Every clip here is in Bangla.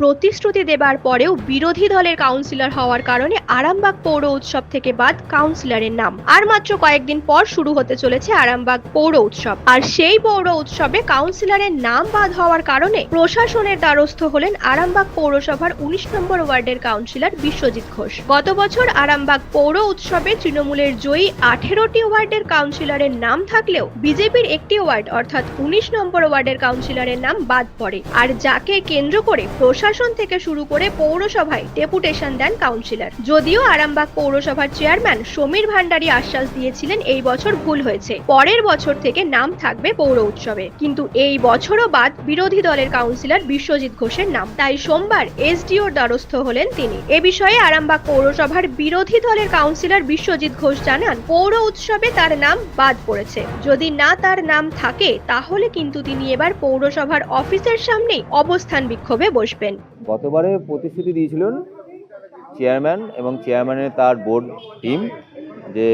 প্রতিশ্রুতি দেবার পরেও বিরোধী দলের কাউন্সিলর হওয়ার কারণে আরামবাগ পৌর উৎসব থেকে বাদ কাউন্সিলরের নাম। আর মাত্র কয়েকদিন পর শুরু হতে চলেছে আরামবাগ পৌর উৎসব। আর সেই পৌর উৎসবে কাউন্সিলরের নাম বাদ হওয়ার কারণে প্রশাসনের দ্বারস্থ হলেন আরামবাগ পৌরসভার উনিশ নম্বর ওয়ার্ডের কাউন্সিলর বিশ্বজিৎ ঘোষ। গত বছর আরামবাগ পৌর উৎসবে তৃণমূলের জয়ী আঠেরোটি ওয়ার্ডের কাউন্সিলরের নাম থাকলেও বিজেপির একটি ওয়ার্ড, অর্থাৎ উনিশ নম্বর ওয়ার্ডের কাউন্সিলরের নাম বাদ পড়ে। আর যাকে কেন্দ্র করে প্রশাসন থেকে শুরু করে পৌরসভায় ডেপুটেশন দেন কাউন্সিলর। যদিও আরামবাগ পৌরসভার চেয়ারম্যান সমীর ভান্ডারী আশ্বাস দিয়েছিলেন এই বছর ভুল হয়েছে। পরের বছর থেকে নাম থাকবে পৌর উৎসবে। কিন্তু এই বছরও বাদ বিরোধী দলের কাউন্সিলর বিশ্বজিৎ ঘোষের নাম। তাই সোমবার এসডিওর দ্বারস্থ হলেন তিনি। এ বিষয়ে আরামবাগ পৌরসভার বিরোধী দলের কাউন্সিলর বিশ্বজিৎ ঘোষ জানান, পৌর উৎসবে তার নাম বাদ পড়েছে। যদি না তার নাম থাকে, তাহলে কিন্তু তিনি এবার পৌরসভার অফিসের সামনেই অবস্থান বিক্ষোভে বসবেন। গতবারে প্রতিশ্রুতি দিয়েছিলেন চেয়ারম্যান এবং চেয়ারম্যানের তার বোর্ড টিম যে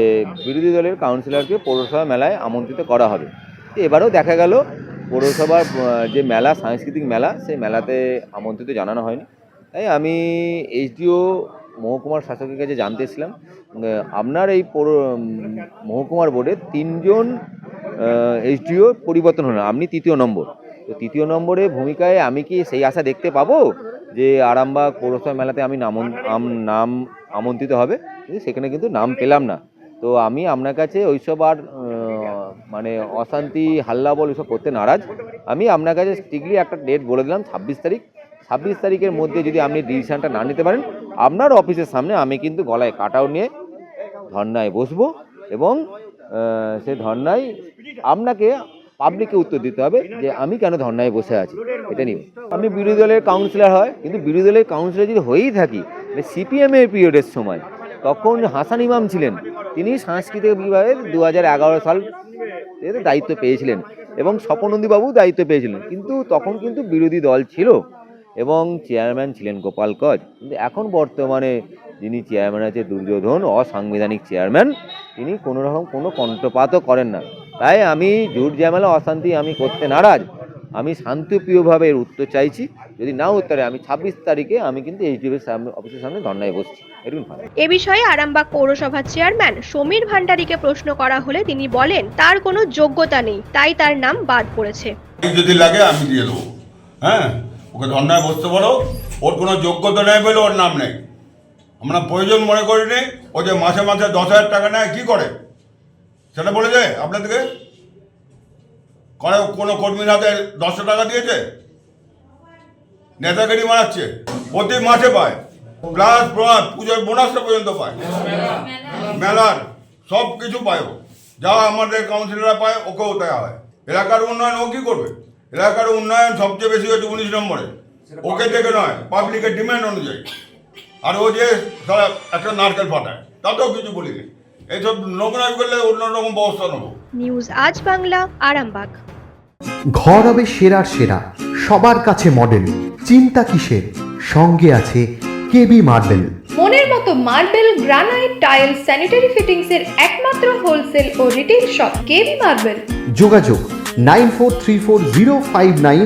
বিরোধী দলের কাউন্সিলরকে পৌরসভা মেলায় আমন্ত্রিত করা হবে। এবারেও দেখা গেল, পৌরসভার যে মেলা, সাংস্কৃতিক মেলা, সেই মেলাতে আমন্ত্রিত জানানো হয়নি। তাই আমি এইচডিও মহকুমার শাসকের কাছে জানতে এসেছিলাম আপনার এই পৌর মহকুমার বোর্ডে তিনজন এইচডিও পরিবর্তন হলো আপনি তৃতীয় নম্বর। তো তৃতীয় নম্বরে ভূমিকায় আমি কি সেই আশা দেখতে পাবো যে আরামবাগ পৌরসভা মেলাতে আমি নাম নাম আমন্ত্রিত হবে? সেখানে কিন্তু নাম পেলাম না। তো আমি আপনার কাছে ওইসব আর মানে অশান্তি, হাল্লা বল ওইসব করতে নারাজ। আমি আপনার কাছে স্ট্রিক্টলি একটা ডেট বলে দিলাম, ছাব্বিশ তারিখ। ছাব্বিশ তারিখের মধ্যে যদি আপনি ডিসিশনটা না নিতে পারেন, আপনার অফিসের সামনে আমি কিন্তু গলায় কাটাও নিয়ে ধর্নায় বসবো এবং সে ধর্নায় আপনাকে পাবলিককে উত্তর দিতে হবে যে আমি কেন ধর্নায় বসে আছি, এটা নিয়ে। আমি বিরোধী দলের কাউন্সিলর হয়, কিন্তু বিরোধী দলের কাউন্সিলর যদি হয়েই থাকি সিপিএমের পিরিয়ডের সময়, তখন হাসান ইমাম ছিলেন, তিনি সাংস্কৃতিক বিভাগের দু হাজার এগারো সাল দায়িত্ব পেয়েছিলেন এবং স্বপনন্দীবাবু দায়িত্ব পেয়েছিলেন। কিন্তু তখন কিন্তু বিরোধী দল ছিল এবং চেয়ারম্যান ছিলেন গোপাল কজ। কিন্তু এখন বর্তমানে যিনি চেয়ারম্যান আছে দুর্যোধন, অসাংবিধানিক চেয়ারম্যান তিনি কোনো রকম কোনো কণ্ঠপাতও করেন না। তাই আমি জোর ঝামেলা অশান্তি আমি করতে নারাজ। আমি শান্তিপ্রিয়ভাবে এর উত্তর চাইছি। যদি না উত্তরে আমি ছাব্বিশ তারিখে আমি কিন্তু এইচডিএফের সামনে অফিসের সামনে ধর্নায় বসছি। এরকম এ বিষয়ে আরামবাগ পৌরসভার চেয়ারম্যান সমীর ভান্ডারীকে প্রশ্ন করা হলে তিনি বলেন তার কোনো যোগ্যতা নেই তাই তার নাম বাদ পড়েছে। যদি লাগে আমি দিয়ে দেবো। হ্যাঁ? ওকে ধর্নায় বসতে বলো। ওর কোনো যোগ্যতা নেই বলে ওর নাম নেই। আমরা প্রয়োজন মনে করি নি ও যে মাসে মাসে দশ হাজার টাকা নেয় কী করে? সেটা বলে দেয় আপনাদেরকে কোনো কর্মীর হাতে দশশো টাকা দিয়েছে? নেতাগিরি মারাচ্ছে, প্রতি মাসে পায়। প্লাস প্লাস পুজোর বোনাসটা পর্যন্ত পায়। মেলার সব কিছু পায় যা আমাদের কাউন্সিলররা পায়, ওকেও দেওয়া হয়। এলাকার উন্নয়ন ও কী করবে? এলাকার উন্নয়ন সবচেয়ে বেশি হচ্ছে উনিশ নম্বরে। ওকে থেকে নয় পাবলিকের ডিমান্ড অনুযায়ী। আর ও যে একটা নারকেল ফাটায়, তাতেও কিছু বলিনি। এইসব নোংরা করলে অন্য রকম ব্যবস্থা নেব। নিউজ আজ বাংলা আরামবাগ। ঘর হবে সেরার সেরা সবার কাছে মডেল চিন্তা কিসের? সঙ্গে আছে কেবি মার্বেল মনের মতো marble granite tile sanitary fittings এর একমাত্র হোলসেল ও রিটেল শপ কেবি মার্বেল যোগাযোগ nine four three four zero five nine